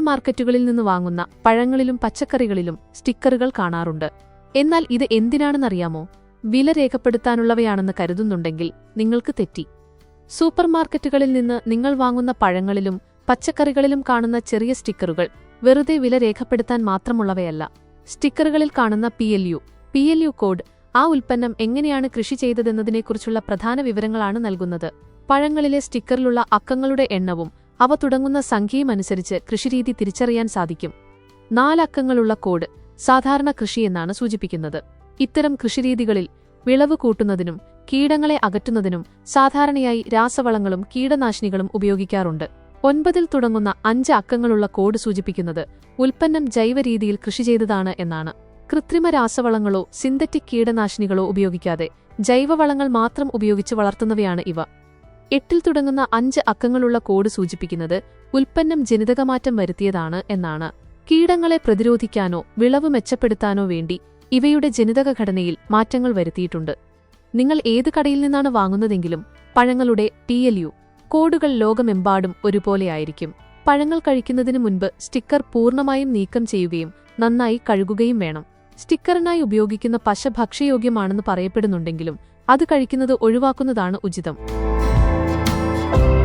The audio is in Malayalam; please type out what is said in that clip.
മാർക്കറ്റുകളിൽ നിന്ന് വാങ്ങുന്ന പഴങ്ങളിലും പച്ചക്കറികളിലും സ്റ്റിക്കറുകൾ കാണാറുണ്ട്. എന്നാൽ ഇത് എന്തിനാണെന്നറിയാമോ? വില രേഖപ്പെടുത്താനുള്ളവയാണെന്ന് കരുതുന്നുണ്ടെങ്കിൽ നിങ്ങൾക്ക് തെറ്റി. സൂപ്പർമാർക്കറ്റുകളിൽ നിന്ന് നിങ്ങൾ വാങ്ങുന്ന പഴങ്ങളിലും പച്ചക്കറികളിലും കാണുന്ന ചെറിയ സ്റ്റിക്കറുകൾ വെറുതെ വില രേഖപ്പെടുത്താൻ മാത്രമുള്ളവയല്ല. സ്റ്റിക്കറുകളിൽ കാണുന്ന P L U P L U code ആ ഉൽപ്പന്നം എങ്ങനെയാണ് കൃഷി ചെയ്തതെന്നതിനെക്കുറിച്ചുള്ള പ്രധാന വിവരങ്ങളാണ് നൽകുന്നത്. പഴങ്ങളിലെ സ്റ്റിക്കറിലുള്ള അക്കങ്ങളുടെ എണ്ണവും അവ തുടങ്ങുന്ന സംഖ്യയുമനുസരിച്ച് കൃഷിരീതി തിരിച്ചറിയാൻ സാധിക്കും. നാലക്കങ്ങളുള്ള കോഡ് സാധാരണ കൃഷി എന്നാണ് സൂചിപ്പിക്കുന്നത്. ഇത്തരം കൃഷിരീതികളിൽ വിളവ് കൂട്ടുന്നതിനും കീടങ്ങളെ അകറ്റുന്നതിനും സാധാരണയായി രാസവളങ്ങളും കീടനാശിനികളും ഉപയോഗിക്കാറുണ്ട്. ഒൻപതിൽ തുടങ്ങുന്ന അഞ്ച് അക്കങ്ങളുള്ള കോഡ് സൂചിപ്പിക്കുന്നത് ഉൽപ്പന്നം ജൈവരീതിയിൽ കൃഷി ചെയ്തതാണ് എന്നാണ്. കൃത്രിമ രാസവളങ്ങളോ സിന്തറ്റിക് കീടനാശിനികളോ ഉപയോഗിക്കാതെ ജൈവവളങ്ങൾ മാത്രം ഉപയോഗിച്ച് വളർത്തുന്നവയാണ് ഇവ. എട്ടിൽ തുടങ്ങുന്ന അഞ്ച് അക്കങ്ങളുള്ള കോഡ് സൂചിപ്പിക്കുന്നത് ഉൽപ്പന്നം ജനിതകമാറ്റം വരുത്തിയതാണ് എന്നാണ്. കീടങ്ങളെ പ്രതിരോധിക്കാനോ വിളവ് മെച്ചപ്പെടുത്താനോ വേണ്ടി ഇവയുടെ ജനിതക ഘടനയിൽ മാറ്റങ്ങൾ വരുത്തിയിട്ടുണ്ട്. നിങ്ങൾ ഏത് കടയിൽ നിന്നാണ് വാങ്ങുന്നതെങ്കിലും പഴങ്ങളുടെ ടി എൽ യു കോഡുകൾ ലോകമെമ്പാടും ഒരുപോലെയായിരിക്കും പഴങ്ങൾ കഴിക്കുന്നതിന് മുൻപ് സ്റ്റിക്കർ പൂർണമായും നീക്കം ചെയ്യുകയും നന്നായി കഴുകുകയും വേണം. സ്റ്റിക്കറിനായി ഉപയോഗിക്കുന്ന പശ ഭക്ഷ്യയോഗ്യമാണെന്ന് പറയപ്പെടുന്നുണ്ടെങ്കിലും അത് കഴിക്കുന്നത് ഒഴിവാക്കുന്നതാണ് ഉചിതം. Bye.